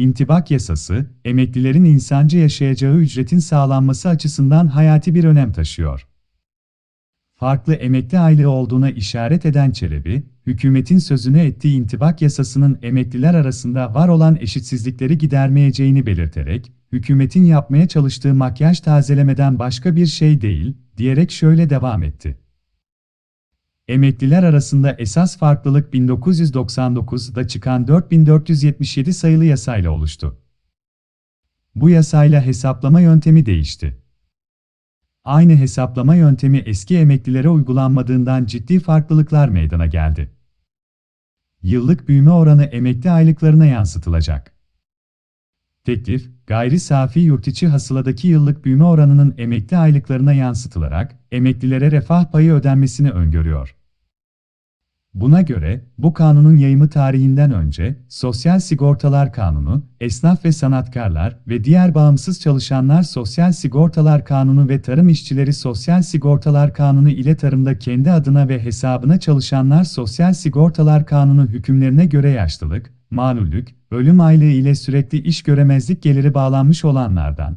İntibak yasası, emeklilerin insanca yaşayacağı ücretin sağlanması açısından hayati bir önem taşıyor. Farklı emekli aylığı olduğuna işaret eden Çelebi, hükümetin sözünü ettiği intibak yasasının emekliler arasında var olan eşitsizlikleri gidermeyeceğini belirterek, hükümetin yapmaya çalıştığı makyaj tazelemeden başka bir şey değil, diyerek şöyle devam etti. Emekliler arasında esas farklılık 1999'da çıkan 4477 sayılı yasayla oluştu. Bu yasayla hesaplama yöntemi değişti. Aynı hesaplama yöntemi eski emeklilere uygulanmadığından ciddi farklılıklar meydana geldi. Yıllık büyüme oranı emekli aylıklarına yansıtılacak. Teklif, gayri safi yurtiçi hasıladaki yıllık büyüme oranının emekli aylıklarına yansıtılarak emeklilere refah payı ödenmesini öngörüyor. Buna göre, bu kanunun yayımı tarihinden önce, Sosyal Sigortalar Kanunu, esnaf ve sanatkarlar ve diğer bağımsız çalışanlar Sosyal Sigortalar Kanunu ve tarım işçileri Sosyal Sigortalar Kanunu ile tarımda kendi adına ve hesabına çalışanlar Sosyal Sigortalar Kanunu hükümlerine göre yaşlılık, malulük, ölüm aylığı ile sürekli iş göremezlik geliri bağlanmış olanlardan,